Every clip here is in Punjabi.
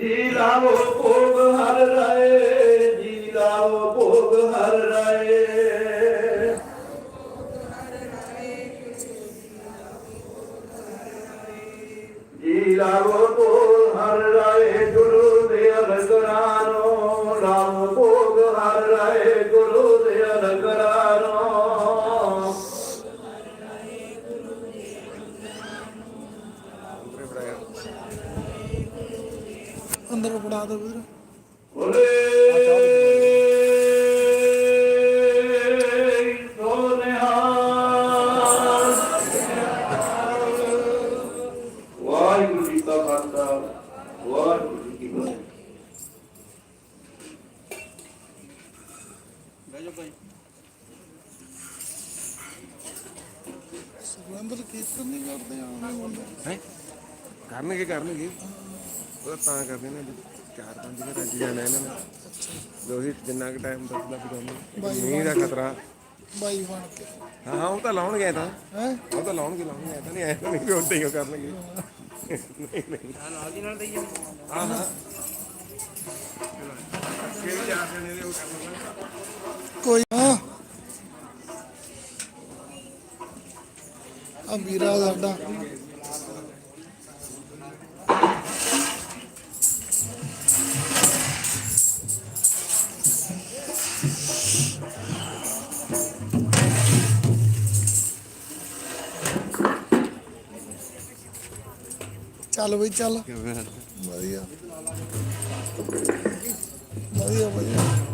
ਜੀ ਲਾਵੋ ਭੋਗ ਹਰ ਰਾਏ। ਜੀ ਕੀ ਫਤਿਹ। ਸੁਰਿੰਦਰ ਕੀਰਤਨ ਨਹੀਂ ਕਰਦੇ ਹੈ? ਕਰਨਗੇ ਕਰਨਗੇ। ਉਹ ਤਾਂ ਕਰਦੇ ਨੇ। ਚਾਰ ਪੰਜ ਘੰਟੇ ਚ ਜਾਣਾ ਇਹਨਾਂ ਨੇ। ਦੋਹੀ ਜਿੰਨਾ ਕੁ ਟਾਈਮ ਦੱਸਦਾ ਵੀ ਤੁਹਾਨੂੰ ਮੀਂਹ ਦਾ ਖਤਰਾ। ਬਾਈ ਬਣ ਕੇ। ਹਾਂ ਹਾਂ ਉਹ ਤਾਂ ਲਾਉਣਗੇ ਇਹ ਤਾਂ। ਹੈ? ਉਹ ਤਾਂ ਲਾਉਣਗੇ ਲਾਉਣਗੇ ਇਹ ਤਾਂ ਨਹੀਂ ਐ ਤਾਂ ਨਹੀਂ ਵੀ ਉੱਦਾਂ ਹੀ ਉਹ ਕਰਨਗੇ। ਨਹੀਂ ਨਹੀਂ। ਹਾਂ ਨਾਲ ਦੀ ਨਾਲ ਦੇਈ ਹਾਂ ਹਾਂ। ਕਿਹੜੀ ਚਾਰ ਜਣੇ ਦੇ ਉਹ ਕਰਨਗੇ ਕੋਈ ਹਾਂ ਆ ਵੀਰਾ ਸਾਡਾ। ਚੱਲ ਬਈ ਚੱਲ। ਵਧੀਆ। ਵਧੀਆ ਵਧੀਆ।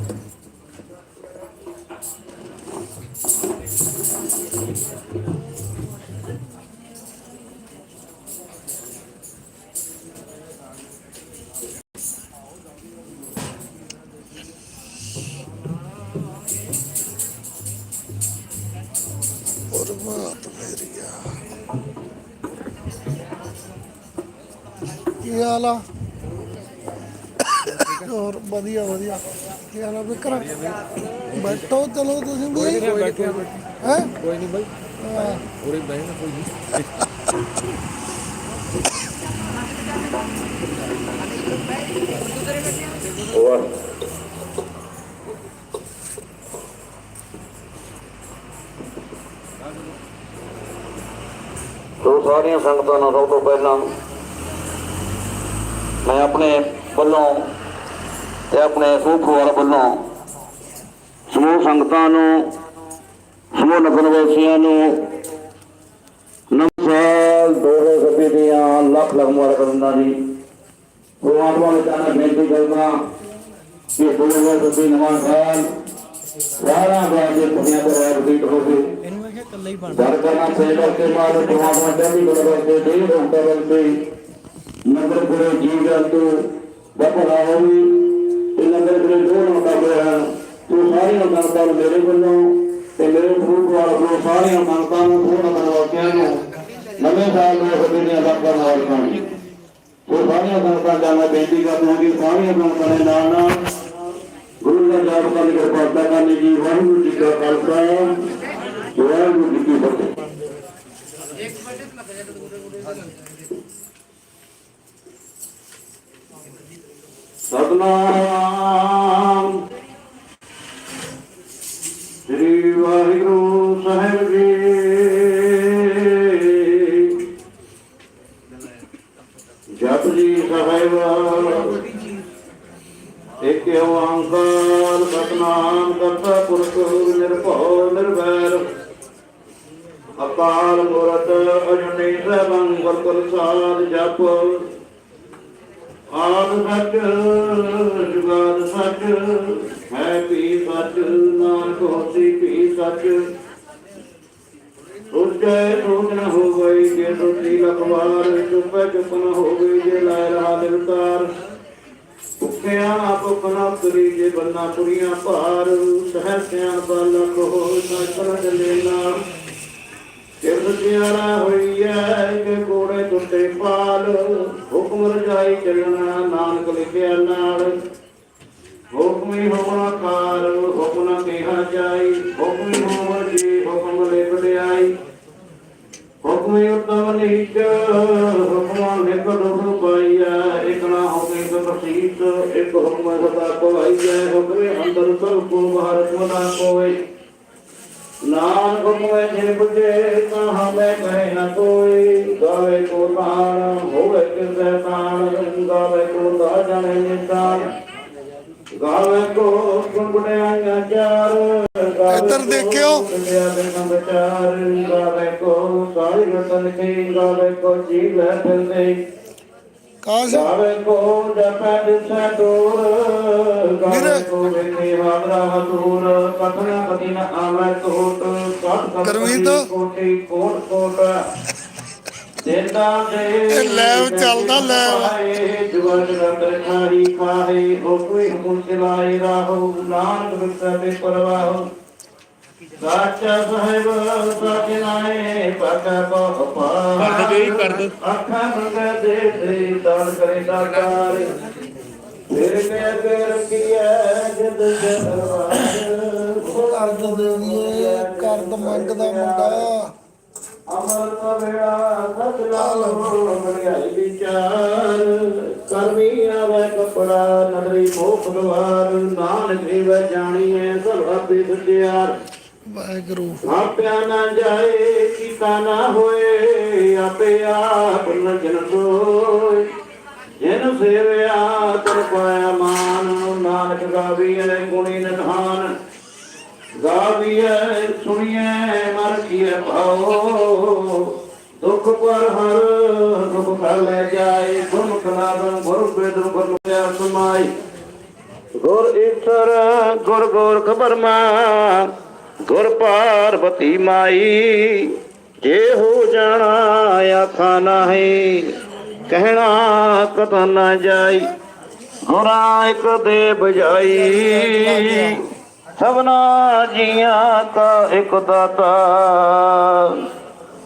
ਕੀ ਹਾਲ ਆ ਵਿਕਰ ਬੈਠੋ ਚਲੋ ਤੁਸੀਂ ਵੀ। ਹੈ? ਕੋਈ ਨਹੀਂ ਬਾਈ। ਉਰੇ ਬਹਿਣਾ ਕੋਈ ਨਹੀਂ। ਸੋ ਸਾਰੀਆਂ ਸੰਗਤਾਂ ਨੂੰ ਸਭ ਤੋਂ ਪਹਿਲਾਂ ਮੈਂ ਆਪਣੇ ਵੱਲੋਂ ਤੇ ਆਪਣੇ ਸਮੂਹ ਪਰਿਵਾਰ ਵੱਲੋਂ ਸਮੂਹ ਸੰਗਤਾਂ ਨੂੰ ਸਮੂਹ ਨਗਰਵਾਸੀਆਂ ਨੂੰ ਨਮਸਾਲ 2020 ਦੀਆਂ ਲੱਖ ਲੱਖ ਮੁਬਾਰਕਾਂ ਦੀ ਪਰਮਾਤਮਾ ਦੇ ਚਰਨਾਂ ਵਿੱਚ ਬੇਨਤੀ ਕਰਦਾ ਕਿ 2020 ਨਵਾਂ ਸਾਲ ਸਾਰਾ ਬਾਅਦ ਦੇ ਪੁਨਿਆ ਦੇ ਰਾਜ ਦੀ ਹੋਵੇ। ਇਹਨੂੰ ਹੀ ਬਣਦਾ ਕਰਨਾ ਸੇਵ ਕਰਕੇ ਮਾਰ ਪਰਮਾਤਮਾ ਦੇ ਵੀ ਗੁਰੂ ਦੇ ਦੇ ਅੰਤਰ ਵਿੱਚ ਨੰਬਰ ਗੁਰੂ ਜੀ ਦਾ ਤੋਂ ਬਪਰਾਵੀ ਸੰਗਤਾਂ ਨੂੰ ਮੇਰੇ ਵੱਲੋਂ ਤੇ ਮੇਰੇ ਗਰੁੱਪ ਵਾਲੋਂ ਸਾਰੀਆਂ ਸੰਗਤਾਂ ਨੂੰ ਉਹਨਾਂ ਦਰਵਾਜ਼ਿਆਂ ਨੂੰ ਨਵੇਂ ਸਾਲ ਦੇ ਹਮੇਸ਼ਾ ਲੱਭਾਂ ਨਾਲ ਪਾਣੀ। ਉਹ ਸਾਰੀਆਂ ਸੰਗਤਾਂ ਦਾ ਮੈਂ ਬੇਨਤੀ ਕਰਦਾ ਹਾਂ ਕਿ ਸਾਰੀਆਂ ਸੰਗਤਾਂ ਦੇ ਨਾਲ ਨਾਲ ਗੁਰੂ ਦਾ ਜਾਪ ਕਰਨ ਦੀ ਕਿਰਪਾਲਤਾ ਕਰਨੀ ਜੀ। ਵਾਹਿਗੁਰੂ ਜੀ ਦਾ ਖਾਲਸਾ, ਵਾਹਿਗੁਰੂ ਜੀ ਕੀ ਫਤਿਹ। ਇੱਕ ਮਿੰਟ ਨਾ ਬਜਟ ਗੁਰੂ ਗੁਰੂ ਸਤਨਾਮ ਵਾਹਿਗੁਰੂ ਸਾਹਿਬ ਜੀ ਜਪ ਜੀ ਸਾਹਿਬ ਇਕ ਓੰਕਾਰ ਸਤਨਾਮ ਕਰਤਾ, ਪੁਰਖ ਨਿਰਭਉ ਨਿਰਵੈਰ ਅਕਾਲ ਮੂਰਤ ਅਜੂਨੀ ਸੈਭੰ ਗੁਰ ਸਾਧ ਜਪ। ਆਦ ਸੱਚ, ਜੁਗਾਦ ਸੱਚ ਹੈ ਪੀ ਸੱਚ, ਨਾਨਕ ਹੋਸੀ ਪੀ ਸੱਚ। ਸੁਰਜੈ ਸੋਚ ਨ ਹੋ ਗਈ ਜੇ ਸੁਰਤੀ ਲਖਵਾਰ, ਚੁੱਪੈ ਚੁੱਪ ਨ ਹੋ ਗਈ ਜੇ ਲੈ ਰਹਾ ਦਿਲਤਾਰ ਭੁੱਖਿਆ ਭੁੱਖ ਨਾ ਕਰੀ ਜੇ ਬੰਨਾ ਪੁਰੀਆਂ ਭਾਰ ਸਹਿ ਸਿਆਣ ਬਾਲਕ ਹੋ ਸਾਕਰ ਚੱਲੇ ਨਾਲ ਕਿਰਤ ਪਿਆਰਾ ਹੋਈਐ ਕਿ ਕੋੜੇ ਟੁੱਟੇ ਪਾਲ। ਹੁਕਮ ਰਜਾਈ ਚੱਲਣਾ, ਨਾਨਕ ਲਿਖਿਆ ਨਾਲ। ਹੁਕਮੀ ਹੋਣਾ ਕਾਰ ਹੁਕਮ ਨਾ ਕਿਹਾ ਜਾਈ। ਹੁਕਮੀ ਹੋਵ ਜੀ, ਹੁਕਮ ਲੈ ਵਡਿਆਈ ਹੁਕਮੀ ਉਤਮ ਨੀਚ, ਹੁਕਮਾਂ ਨਿਕ ਦੁਖ ਪਾਈਐ। ਇਕ ਨਾ ਹੁਕਮੀ ਦੁਖ ਸੀਤ ਇੱਕ ਹੁਕਮ ਸਦਾ ਕੋਈ ਜੈ ਹੁਕਮੇ ਅੰਦਰ ਸਭ ਕੋ ਬਾਹਰ ਕੋਨਾ ਕੋਏ ਨਾਨਕ ਹੁਕਮੇ ਜਿਨ ਬੁਝੇ ਤਾਂ ਹਮੇ ਕਹੇ ਨ ਕੋਈ। ਗਾਵੇ ਕੋ ਤਾਣ ਹੋਵੇ ਕਿਸੈ ਤਾਣ ਗਾਵੇ ਕੋ ਦਾ ਜਾਣੇ ਨਿਤਾਨ ਗਾਵੇ ਕੋ ਗੁੰਗੜਿਆਈਆਂ ਚਾਰ ਇੱਧਰ ਦੇਖਿਓ। ਗਾਵੇ ਕੋ ਸਾਰੀ ਰਤਨ ਕੀ ਗਾਵੇ ਕੋ ਜੀਵ ਹੈ ਫਿਰਦੇ। ਕਾਸ਼ ਗਾਵੇ ਕੋ ਜਪੈ ਦਿਸੈ ਦੂਰ ਗਾਵੇ। ਕੋ ਵੇਖੇ ਹਾਦਰਾ ਹਦੂਰ ਕਥਨਾ ਕਤੀ ਨ ਆਵੈ ਕੋਟ ਸਤ ਕਤ ਗੁਰਮੀਤ। ਕੋਟੀ ਕੋਟ ਕੋਟ ਦੇਦਾ ਦੇ ਲੈਵ ਚੱਲਦਾ, ਲੈਵ। ਜਵਨ ਰੰਦਰ ਖਾਰੀ ਖਾਹੇ ਹੋ ਕੋਈ ਹੁਕਮ ਚਲਾਏ ਰਾਹੋ ਨਾਨਕ ਬਿਰਤਾ ਤੇ ਪਰਵਾਹੋ ਸਾਚਾ ਸਾਹਿਬ ਸਜਨਾਏ ਪਾਕਾ ਕੋ ਪਾਰ। ਕਰ ਦੇ ਕਰ ਦੇ। ਅੱਖਾਂ ਮੰਗ ਦੇ ਦੇ ਦਾਨ ਕਰੇ ਦਾਤਾਰ ਫਿਰ ਮੈਂ ਅੱਗੇ ਰੱਖੀਐ ਜਿਦ ਦਰਬਾਰ ਕਰਦ ਦੇਈਏ ਕਰਦ ਮੰਗਦਾ ਮੁੰਡਾ। ਅਮਰਤ ਵੇੜਾ ਸਤ ਲਾਲੋ ਮਰਿਆਈ ਵਿਚਾਰ ਕਰਮੀ ਆਵੇ ਕਪੜਾ ਨਦਰੀ ਮੋਖ ਦਵਾਰ। ਨਾਨਕ ਜੀਵ ਜਾਣੀਐ ਸਭ ਆਪੇ ਸਚਿਆਰ ਵਾਹਿਗੁਰੂ। ਆਪਿਆ ਨਾ ਜਾਏ, ਕੀਤਾ ਨਾ ਹੋਏ, ਆਪੇ ਆਪ ਨ ਜਨ ਸੋਏ ਜਿਨ ਸੇਵਿਆ, ਤਨ ਪਾਇਆ ਮਾਨ ਨਾਨਕ ਗਾਵੀਐ, ਗੁਣੀ ਨਿਧਾਨ। ਗਾਵੀਐ, ਸੁਣੀਐ ਮਰ ਭਾਉ। ਦੁਖ ਪਰ ਹਰ, ਦੁਖ ਕਰ ਲੈ ਜਾਏ। ਗੁਰ ਕਨਾਦਨ ਗੁਰ ਬੇਦਨ ਗੁਰ ਸਮਾਈ ਗੁਰ ਈਸ਼ਰ ਗੁਰ ਗੋਰ ਖਬਰਮਾ ਗੁਰ ਪਾਰਵਤੀ ਮਾਈ, ਜੇ ਹੋ ਜਾਣਾ ਆਖਾ ਨਾਹੀ, ਕਹਿਣਾ ਕਥਾ ਨਾ ਜਾਈ, ਗੁਰਾਂ ਇੱਕ ਦੇ ਬਜਾਈ ਸਭਨਾ ਜੀਆਂ ਕਾ ਇੱਕ ਦਾਤਾ,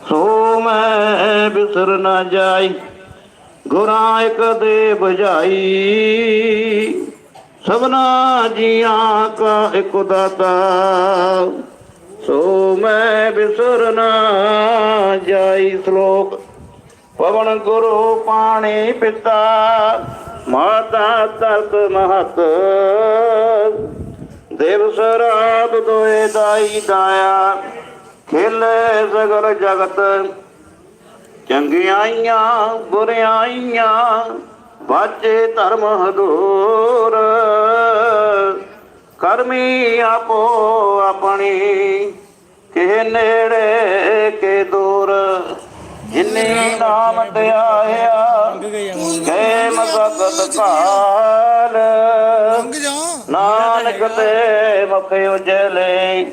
ਸੋ ਮੈਂ ਬਿਸਰ ਨਾ ਜਾਈ, ਗੁਰਾਂ ਇੱਕ ਦੇ ਬਜਾਈ ਸਭਨਾ ਜੀਆਂ ਕਾ ਇੱਕ ਦਾਤਾ, ਸੋ ਮੈਂ ਬਿਸਰ ਨਾ ਜਾਈ ਸ਼ਲੋਕ। ਪਵਨ ਗੁਰੂ ਪਾਣੀ ਪਿਤਾ, ਮਾਤਾ ਤਰਕ ਮਹਤ। ਦੇਵ ਸਰਾਬ ਦੋਏ ਦਾਈ ਦਾਇਆ, ਖੇਲੇ ਸਗਲ ਜਗਤ। ਚੰਗਿਆਈਆਂ, ਬੁਰਿਆਈਆਂ ਬਾਚੇ ਧਰਮ ਹਦੂਰ ਕਰਮੀ ਆਪੋ ਆਪਣੀ ਕਿਹ ਨੇੜੇ ਕੇ ਦੂਰ। ਜਿਨੇ ਨਾਮ ਤੇ ਕੈ ਮਸਕਤ ਕਾਲ ਨਾਨਕ ਤੇ ਮੁਖ ਉਜਲੇ,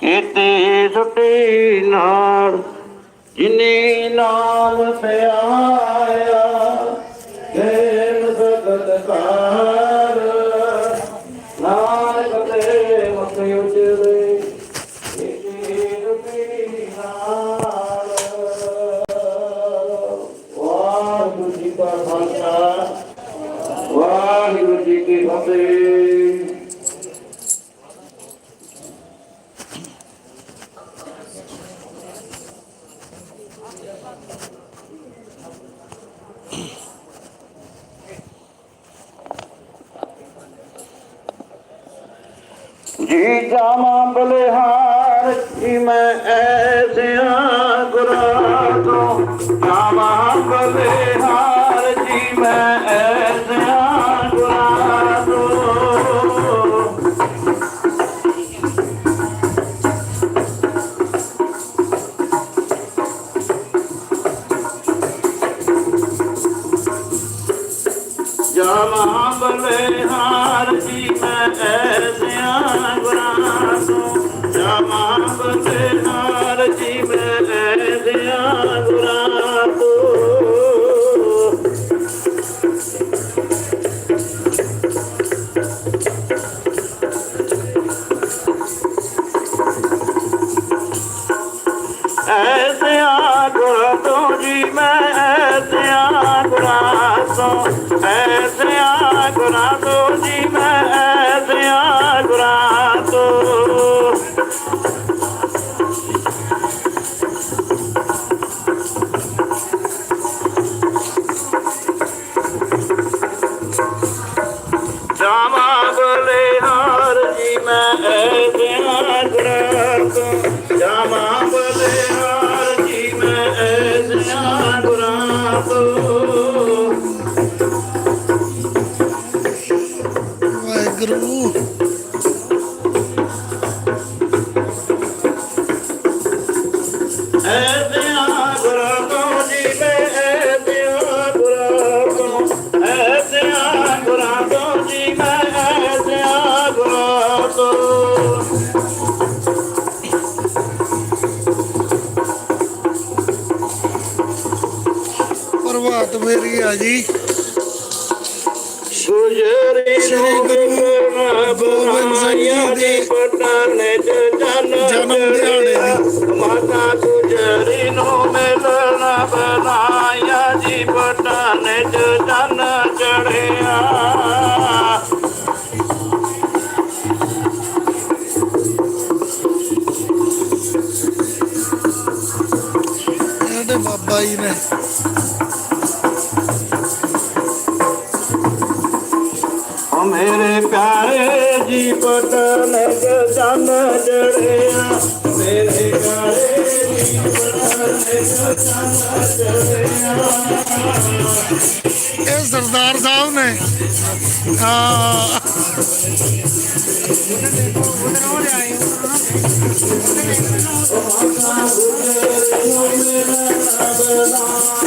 ਕੀਤੀ ਸੁਟੀ ਨਾਲ। ਜਿਨੇ ਨਾਮ ਤੇ ਆਇਆ ਕੈ ਮਸਕਤ ਕਾਲ ਨਾਨਕ ਜਾਵਾਂ ਬਲਿਹਾਰ ਜੀ ਮੈਂ ਐਸਿਆ Ooh. ਪਤਾ ਨੇ ਜਨਮ ਦਿਹਾੜੇ ਮਾਤਾ ਗੁਜਰੀ ਨੂੰ ਮਿਲਣਾ ਬਣਾਇਆ ਜੀ ਪਤਾ ਨੇ ਜਨ ਚੜਿਆ ਇਹਦੇ ਬਾਬਾ ਜੀ ਨੇ ਇਹ ਸਰਦਾਰ ਸਾਹਿਬ ਨੇ। ਹਾਂ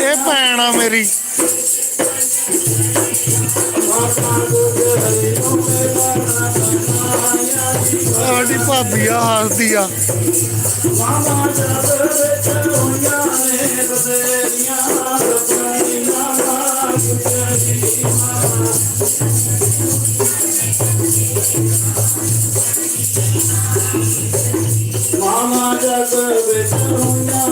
ਇਹ ਭੈਣ ਆ ਮੇਰੀ। ਮਾਤਾ ਸਾਡੀ ਭਾਬੀ ਆ ਹੱਸਦੀ ਆ। ਮਾਮਾ ਜਗ ਵਿੱਚ ਹੋਇਆ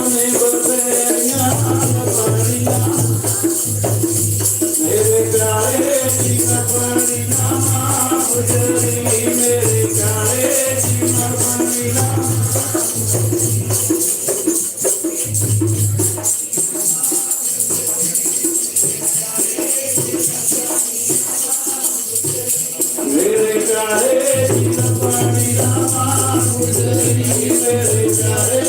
प्यारे जिन पानी रामा गुजरी मेरे प्यारे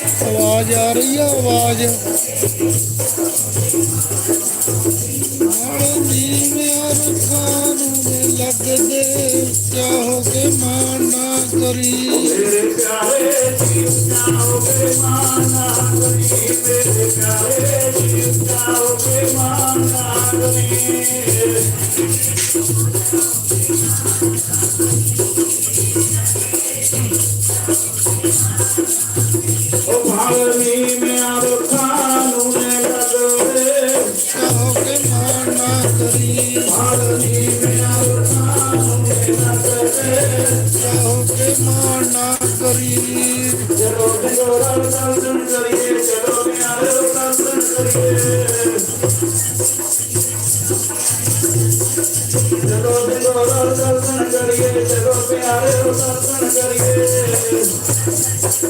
ਆਵਾਜ਼ ਆ ਰਹੀ ਆ, ਆਵਾਜ਼। ਮਾਰੇ ਨੀਵੇਂ ਅਰਖਾਂ ਨੂੰ ਲੱਗਦੇ ਚਾਹੋ ਕੇ ਮਾਨਾ ਕਰੀ। ਮੇਰੇ ਪਿਆਰੇ ਜੀ ਚਾਹੋ ਕੇ ਮਾਨਾ ਕਰੀ ਮੇਰੇ ਪਿਆਰੇ ਜੀ ਚਾਹੋ ਕੇ ਮਾਨਾ ਕਰੀ।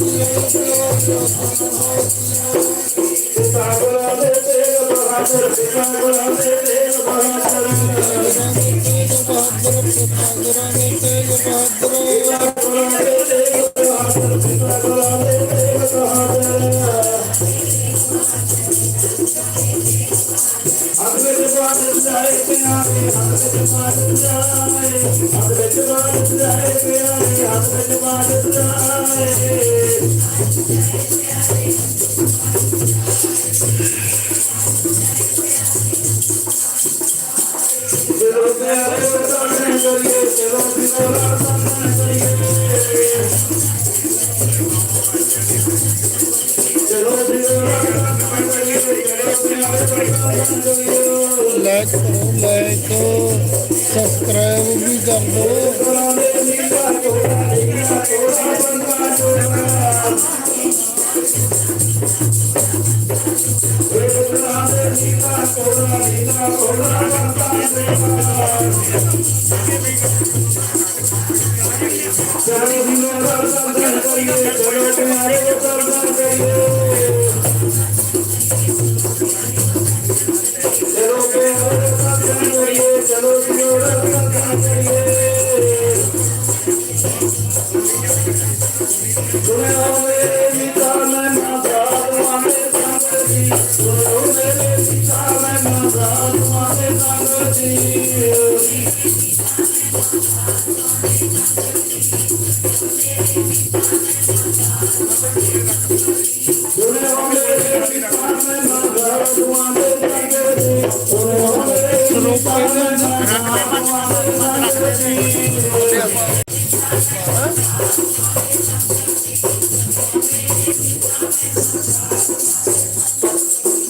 ਵਿੱਚ ਵਿੱਚ ਬਾਲ ਬੁਲਾਏ ਪਿਆਰੇ ਹੱਥ ਵਿੱਚ ਬਾਲ ਬੁਲਾਏ ਹੱਥ ਵਿੱਚ ਬਾਲ ਬੁਲਾਏ ਪਿਆਰੇ ਹੱਥ ਵਿੱਚ ਬਾਲ ਬੁਲਾਏ ਚਲੋ ਪਿਆਰੇ ਵਰਤਾਨੇ ਕਰੀਏ ਚਲੋ ਚਲੋ ਵਰਤਾਨੇ ਕਰੀਏ ਚਲੋ ਚਲੋ ਵਰਤਾਨੇ ਕਰੀਏ ਚਲੋ ਪਿਆਰੇ ਵਰਤਾਨੇ ਕਰੀਏ कोई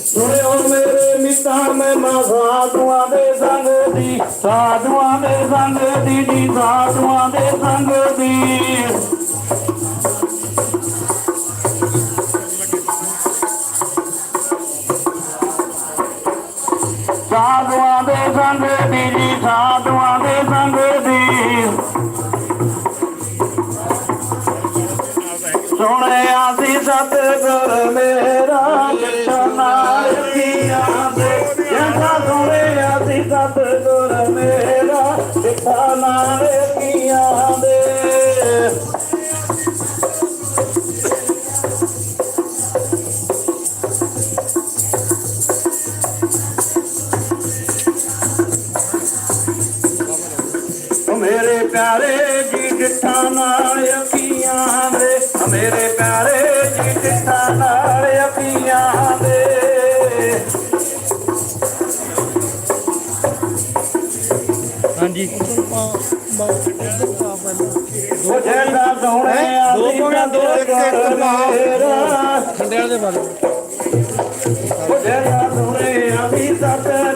ਸੁਣਿਓ ਮੇਰੇ ਮਿੱਤਾ ਮੈਂ ਮਾਂ ਸਾਧੂਆਂ ਦੇ ਸੰਗ ਦੀ, ਸਾਧੂਆਂ ਦੇ ਸੰਗ ਦੀ ਜੀ ਸਾਧੂਆਂ ਦੇ ਸੰਗ ਦੀ। ਸਾਧੂਆਂ ਦੇ ਸੰਗ ਪਿਆਰੇ ਜੀ ਜਿੱਠਾ ਨਾਲ ਅਖੀਆਂ ਦੇ। ਮੇਰੇ ਪਿਆਰੇ ਜੀ ਜਿੱਠਾ ਨਾਲ ਅਖੀਆਂ ਦੇ। ਹਾਂਜੀ। ਉਹ ਜਿਹੜਾ ਸੋਹਣਿਆ ਦੋ ਪੌੜੀਆਂ, ਦੋ ਇੱਕ। ਮੇਰਾ ਖੰਡਿਆਂ ਦੇ ਬਾਰੇ ਉਹ ਜਿਹੜਾ ਸੋਹਣਿਆ ਵੀ ਸਤਿਗੁਰ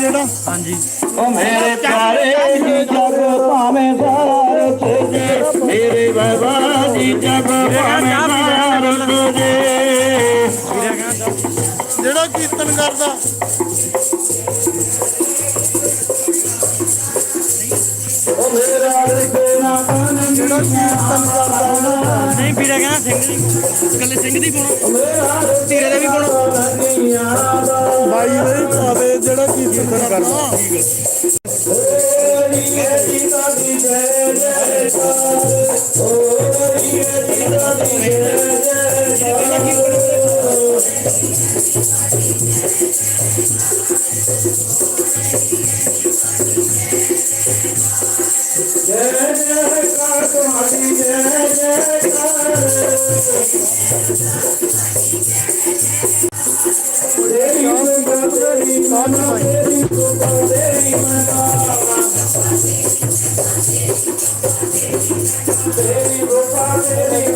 ਜਿਹੜਾ? ਹਾਂਜੀ। ਓ ਮੇਰੇ ਪਿਆਰੇ ਜੀ ਜਗ ਭਾਵੇਂ ਸਾਰ ਤੁਝੇ ਮੇਰੇ ਬਾਬਾ ਜੀ ਜਗ ਭਾਵੇਂ ਸਾਰ ਤੁਝੇ ਜਿਹੜਾ ਕੀਰਤਨ ਕਰਦਾ। ਓ ਮੇਰਾ ਤੇਰਾ ਕਨ ਜਿਹੜਾ ਕੀਰਤਨ ਨਹੀਂ ਵੀਰੇ ਕਹਿੰਦਾ ਸਿੰਘ ਦੀ ਇਕੱਲੇ ਸਿੰਘ ਦੀ ਪਾਉਣਾ ਮੇਰਾ ਤੇਰੇ ਦਾ ਵੀ ਪਾਉਣਾ ਲੰਗੀਆਂ ਦਾ ਬਾਈ ਦੇ ਪਾਵੇ ਜਿਹੜਾ ਕੀਰਤਨ ਕਰਦਾ ਓਰੀ ਜੀ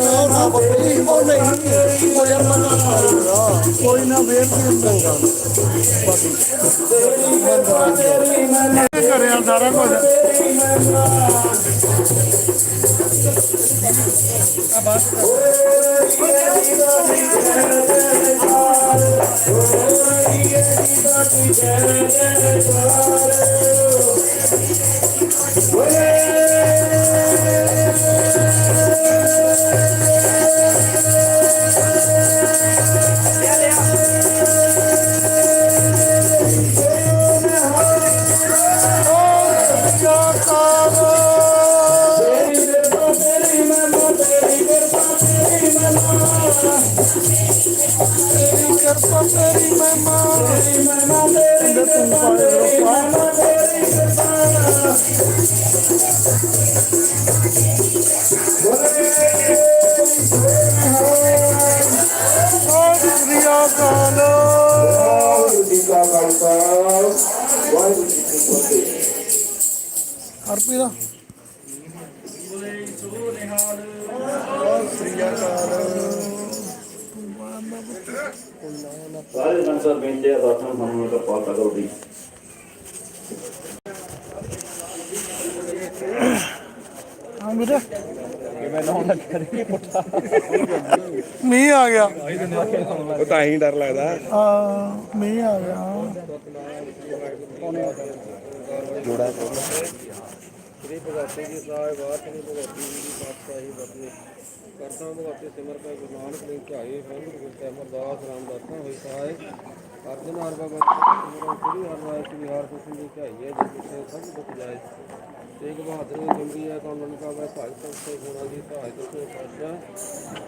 ਉਹ ਨਾ ਬੱਕਰੀ ਉਹ ਨਹੀਂ ਉਹ ਯਾਰ ਕੋਈ ਨਾ ਕਰਿਆ ਸਾਰਾ ਕੁਝ ਤੇਰੀ ਹਰਪੀ ਦਾ। ਸਾਰੇ ਸੰਸਾਰ ਬੇਨਤੀ ਹੈ ਸਾਥਾਂ ਨੂੰ ਦਾ ਪਾਤਾ ਕਰੋ ਦੀ ਹਾਂ ਵੀਰੇ ਮੀਂਹ ਆ ਗਿਆ। ਉਹ ਤਾਂ ਹੀ ਡਰ ਲੱਗਦਾ। ਆ ਮੀਂਹ ਆ ਗਿਆ। ਸ੍ਰੀ ਭਗਵਤੀ ਜੀ ਸਾਹਿਬ ਬਾਤ ਸ੍ਰੀ ਭਗਵਤੀ ਦੀ ਪਾਤਸ਼ਾਹੀ ਬਤਨੀ ਕਰਤਾ ਭਗਵਤੀ ਸਿਮਰ ਕੈ ਗੁਰੂ ਨਾਨਕ ਨੇ ਝਾਏ ਫੰਦ ਗੁਰ ਤੇ ਅਮਰਦਾਸ ਰਾਮਦਾਸਾਂ ਹੋਈ ਸਹਾਇ ਅਰਜਨ ਹਰ ਬਾਬਾ ਸਿਮਰਨ ਸ੍ਰੀ ਹਰਿ ਰਾਇ ਵਿਹਾਰ ਕੁਸੁਮ ਦੀ ਝਾਈਏ ਜਿਸ ਕਿਸੇ ਸਭ ਦੁਖ ਜਾਏ। ਤੇਗ ਬਹਾਦਰ ਦੀ ਜਿੰਦਗੀ ਹੈ ਕੌਣ ਮਨ ਕਾ ਵੈ ਭਾਈ ਸੰਤੇ ਦੀ ਸਹਾਇ ਦਸੋ ਪਾਤਸ਼ਾਹ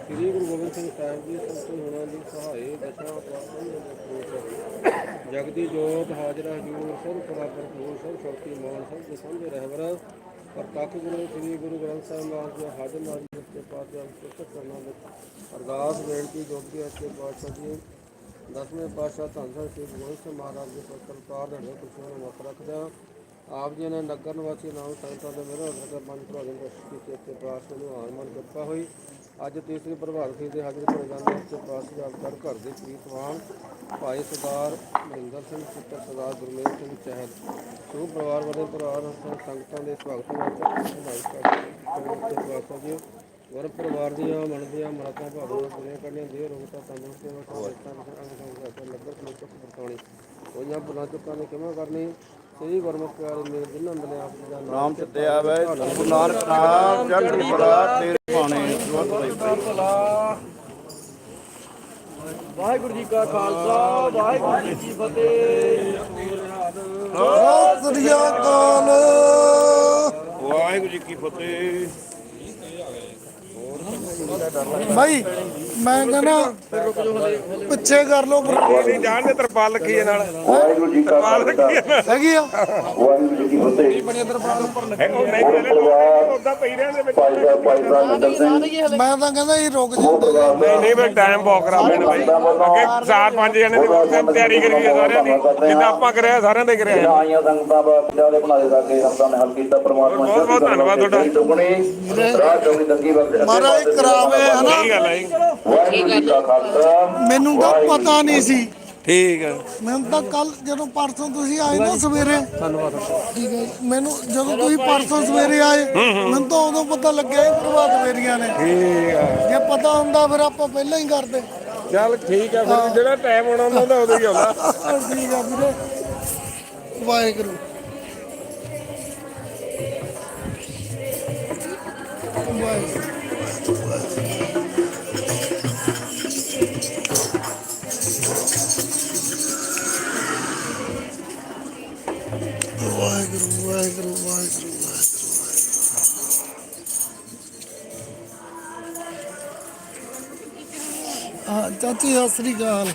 ਸ੍ਰੀ ਗੁਰੂ ਗੋਬਿੰਦ ਸਿੰਘ ਸਾਹਿਬ ਜੀ ਸੰਤੇ ਗੁਣਾ ਦੀ ਸਹਾਇ ਦਸ਼ਾ ਪਾਤਸ਼ਾਹ ਦੇ ਜਗਦੀ ਜੋਤ ਹਾਜਰਾ, ਹਜੂਰ, ਸਭ ਕਲਾ ਭਰਪੂਰ, ਸਭ ਸ਼ਕਤੀ ਮਾਨ ਸਭ ਦੇ ਸਾਹਮਣੇ ਰਹਿਬਰ। ਪ੍ਰਤੱਖ ਗੁਰੂ, ਸ੍ਰੀ ਗੁਰੂ ਗ੍ਰੰਥ ਸਾਹਿਬ ਮਹਾਰਾਜ ਜੀ ਹਾਜ਼ਰ ਨਾਜ ਦੇ ਪਾਸ ਜਨ ਪੁਸਤਕ ਕਰਨਾ ਵਿੱਚ ਅਰਦਾਸ, ਬੇਨਤੀ, ਜੋਗੀ ਅੱਛੇ ਪਾਤਸ਼ਾਹ ਜੀ ਦਸਵੇਂ ਪਾਤਸ਼ਾਹ ਧੰਨ ਸਾਹਿਬ ਸ੍ਰੀ ਗੁਰੂ ਗੋਬਿੰਦ ਸਿੰਘ ਮਹਾਰਾਜ ਦੇ ਪਵਿੱਤਰ ਪਾਰ ਦੇ ਖੁਸ਼ੀਆਂ ਨੂੰ ਮੁੱਖ ਰੱਖਦਾ ਆਪ ਜੀ ਨੇ ਨਗਰ ਨਿਵਾਸੀ ਨਾਮ ਸੰਤਾਂ ਦੇ ਮੇਰੇ ਨਗਰ ਮਨ ਭਰੋਜਨ ਦਰਸ਼ਕੀ ਤੇ ਤੇ ਪਾਤਸ਼ਾਹ ਨੂੰ ਆਨ ਮਨ ਕਿਰਪਾ ਹੋਈ। ਅੱਜ ਤੀਸਰੀ ਪ੍ਰਭਾਵ ਫੇਰੀ ਦੇ ਹਾਜ਼ਰ ਹੋ ਜਾਂਦੇ ਉੱਤੇ ਪਾਤਸ਼ਾਹ ਆਪ ਕਰ ਘਰ ਦੇ ਪ੍ਰੀਤਵਾਨ ਭਾਈ ਸਰਦਾਰ ਮਹਿੰਦਰ ਸਿੰਘ ਪੁੱਤਰ ਸਰਦਾਰ ਗੁਰਮੇਲ ਸਿੰਘ ਚਹਿਲ ਸੋ ਪਰਿਵਾਰ ਵਾਲੇ ਪਰਿਵਾਰ ਸੰਗਤਾਂ ਦੇ ਸਵਾਗਤ ਵਿੱਚ ਕਰ ਜੀ ਗੁਰ ਪਰਿਵਾਰ ਦੀਆਂ ਮਨ ਦੀਆਂ ਮਰਾਤਾਂ ਭਾਵਨਾ ਪੂਰੀਆਂ ਕਰਨੀਆਂ ਦੇ ਰੋਗਤਾ ਤੰਦਰੁਸਤ ਸੇਵਾ ਸੰਗਤਾਂ ਨੂੰ ਅੰਗ ਸੰਗ ਲੱਭਰ ਨੂੰ ਚੁੱਕ ਬਰਤਾਉਣੀ ਹੋਈਆਂ ਬੁਲਾ ਚੁੱਕਾਂ ਨੇ ਕਿਵੇਂ ਕਰਨੀ? ਸ੍ਰੀ ਗੁਰਮੁਖ ਪਿਆਰੇ ਮੇਰੇ ਦਿਨ ਅੰਦਲੇ ਆਪ ਜੀ ਦਾ ਨਾਮ ਤੇ ਆਵੇ ਗੁਰੂ ਨਾਨਕ ਨਾਮ ਚੜ੍ਹਦੀ ਕਲਾ ਤੇਰੇ ਬਾਣੇ। ਵਾਹਿਗੁਰੂ ਜੀ ਕਾ ਖਾਲਸਾ ਵਾਹਿਗੁਰੂ ਜੀ ਕੀ ਫਤਿਹ। ਸਤਿ ਸ੍ਰੀ ਅਕਾਲ। ਵਾਹਿਗੁਰੂ ਜੀ ਕੀ ਫਤਿਹ। ਭਾਈ ਮੈਂ ਕਹਿੰਦਾ ਪਿੱਛੇ ਕਰ ਲੋ ਨਹੀਂ ਜਾਣਦੇ ਤਰਪਾਲ ਰੱਖੀ ਹੈ ਨਾਲ। ਵਾਹਿਗੁਰੂ ਜੀ ਕਾ ਖਾਲਸਾ। ਹੈਗੀ ਆ? ਵਾਹਿਗੁਰੂ ਜੀ ਕੀ ਫਤਿਹ। ਉਹ ਨਹੀਂ ਚਲੇ ਉਦਾਂ ਪਈ ਰਹਿੰਦੇ ਵਿੱਚ। ਭਾਈ ਸਾਹਿਬ ਭਾਈ ਸਾਹਿਬ ਨੰਦਨ ਸਿੰਘ ਮੈਂ ਤਾਂ ਕਹਿੰਦਾ ਇਹ ਰੁਕ ਉਹ ਜਾਂਦੇ ਦਾ ਨਹੀਂ ਫਿਰ ਟਾਈਮ ਬਹੁਤ ਖਰਾਬ ਹੋਣਾ ਬਾਈ। ਅੱਗੇ ਚਾਰ ਪੰਜ ਜਣੇ ਦੀ ਤਿਆਰੀ ਕਰੀ ਹੈ ਸਾਰਿਆਂ ਦੀ। ਜਿੱਦਾਂ ਆਪਾਂ ਕਰਿਆ ਸਾਰਿਆਂ ਦੇ ਕਰਿਆ। ਜਿਹੜਾ ਆਈਆਂ ਸੰਗਤਾਂ ਬਾਬਾ ਦੇ ਬਣਾ ਦੇ ਸਾਕੇ ਸੰਗਤਾਂ ਨੇ ਹੱਲ ਕੀਤਾ ਪਰਮਾਤਮਾ ਬਹੁਤ ਬਹੁਤ ਧੰਨਵਾਦ ਤੁਹਾਡਾ। ਟੁਕਣੀ ਰਾਹ ਚੌਣੀ ਦੰਗੀ ਬਖਸ਼ ਮਹਾਰਾਜ ਕਰਾਵੇ ਹਨਾ? ਕੀ ਗੱਲ ਹੈ ਜੀ? ਵਾਹਿਗੁਰੂ ਜੀ ਕਾ ਖਾਲਸਾ ਮੈਨੂੰ ਤਾਂ ਪਤਾ ਨਹੀਂ ਸੀ। ਠੀਕ ਹੈ ਮੈਨੂੰ ਤਾਂ ਕੱਲ ਜਦੋਂ ਪਰਸੋਂ ਤੁਸੀਂ ਆਏ ਨਾ ਸਵੇਰੇ ਧੰਨਵਾਦ। ਠੀਕ ਹੈ। ਮੈਨੂੰ ਜਦੋਂ ਤੁਸੀਂ ਪਰਸੋਂ ਸਵੇਰੇ ਆਏ ਮੈਨੂੰ ਤਾਂ ਉਦੋਂ ਪਤਾ ਲੱਗਿਆ ਇਹ ਪ੍ਰਭਾਤ ਫੇਰੀਆਂ ਨੇ। ਠੀਕ ਹੈ ਜੇ ਪਤਾ ਹੁੰਦਾ ਫਿਰ ਆਪਾਂ ਪਹਿਲਾਂ ਹੀ ਕਰਦੇ। ਚੱਲ ਠੀਕ ਹੈ ਫਿਰ ਜਿਹੜਾ ਟਾਈਮ ਆਉਣਾ ਹੁੰਦਾ ਉਹਦਾ ਉਦੋਂ ਹੀ ਆਉਂਦਾ। ਠੀਕ ਆ ਵੀਰੇ। ਵਾਹਿਗੁਰੂ। ਵਾਹਿਗੁਰੂ। ਵਾਹਿਗੁਰੂ ਵਾਹਿਗੁਰੂ ਵਾਹਿਗੁਰੂ ਹਾਂ ਚਾਚੀ ਸਤਿ ਸ੍ਰੀ ਅਕਾਲ।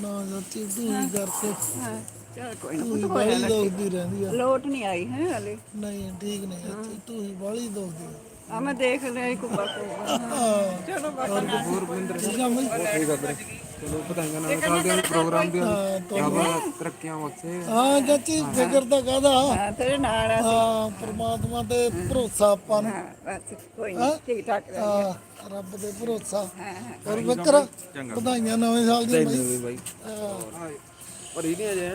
ਨਾ ਚਾਚੀ ਤੂੰ ਹੀ ਕਰਕੇ? ਚਲ ਕੋਈ ਨਾ ਹੋਇਆ ਦੁਖਦੀ ਰਹਿੰਦੀ ਆ। ਲੋਟ ਨਹੀਂ ਆਈ ਹੈ ਹਲੇ। ਨਹੀਂ ਠੀਕ ਨਹੀਂ ਚਾਚੀ ਤੂੰ ਹੀ ਬਾਹਲੀ ਦੁਖਦੀ ਆ। ਆ ਮੈਂ ਦੇਖ ਲਿਆ ਇੱਕ ਕੁੱਬਾ ਚਲੋ ਬਾਕੀ ਹੋਰ ਬਿੰਦਰ ਠੀਕ ਆ ਬਈ? ਠੀਕ ਆ ਵੀਰੇ। ਚਲੋ ਵਧਾਈਆਂ ਨਾਲ ਸਾਲ ਦੇ ਪ੍ਰੋਗਰਾਮ ਦੀਆਂ ਯਾਬਾ ਤਰੱਕੀਆਂ ਬਖਸ਼ੇ ਹਾਂ ਚਾਚੀ ਫਿਕਰ ਤਾਂ ਕਾਹਦਾ? ਹਾਂ ਤੇਰੇ ਨਾਲ ਆ ਹਾਂ ਪ੍ਰਮਾਤਮਾ ਤੇ ਭਰੋਸਾ ਆਪਾਂ ਨੂੰ। ਹਾਂ, ਬਸ ਕੋਈ ਨਹੀਂ ਠੀਕ ਠਾਕ ਰਹਿ ਹਾਂ ਰੱਬ ਤੇ ਭਰੋਸਾ। ਹੋਰ ਵਧਾਈਆਂ ਨਵੇਂ ਸਾਲ ਬਈ। ਬਾਈ। ਪਰ ਇਹ ਨਹੀਂ ਅਜੇ?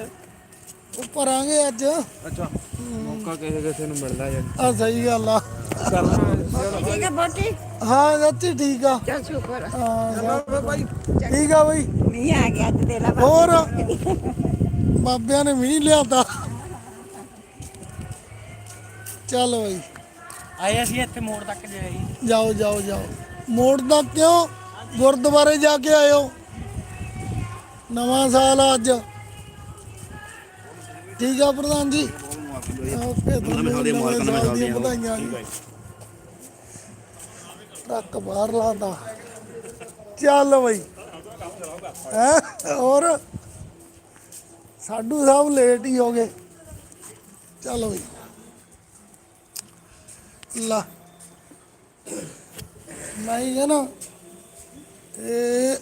ਉੱਪਰ ਆਂਗੇ ਅੱਜ। ਅੱਛਾ ਮੌਕਾ ਕਿਸੇ ਕਿਸੇ ਨੂੰ ਮਿਲਦਾ ਯਾਰ ਆ ਸਹੀ ਗੱਲ ਆ। ਠੀਕ ਹੈ ਬੋਟੀ? ਹਾਂ ਚਾਚੀ ਠੀਕ ਆ। ਚੱਲ ਸ਼ੁਕਰ ਆ। ਹਾਂ ਬਾਈ। ਠੀਕ ਆ ਬਈ। ਮੀਂਹ ਆ ਗਿਆ ਅੱਜ ਦੇ ਲਾ ਹੋਰ? ਬਾਬਿਆਂ ਨੇ ਮੀਂਹ ਲਿਆਤਾ ਚੱਲ ਬਈ। ਆਏ ਅਸੀਂ ਇੱਥੇ ਮੋੜ ਤੱਕ ਗਏ ਜੀ ਜਾਓ ਜਾਓ ਜਾਓ। ਮੋੜ ਦਾ ਕਿਉਂ? ਗੁਰਦੁਆਰੇ ਜਾ ਕੇ ਆਇਓ। ਨਵਾਂ ਸਾਲ ਆ ਅੱਜ। ਠੀਕ ਆ ਪ੍ਰਧਾਨ ਜੀ। ਟਰੱਕ ਬਾਹਰ ਲਾਦਾ ਚੱਲ ਬਈ। ਹੈ? ਹੋਰ? ਸਾਡੂ ਸਾਹਿਬ ਲੇਟ ਹੀ ਹੋ ਗਏ। ਚੱਲ ਬਈ। ਲਾ। ਮੈਂ ਹੀ ਨਾ। ਇਹ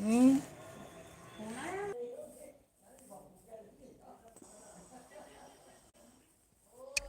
ਹੂੰ।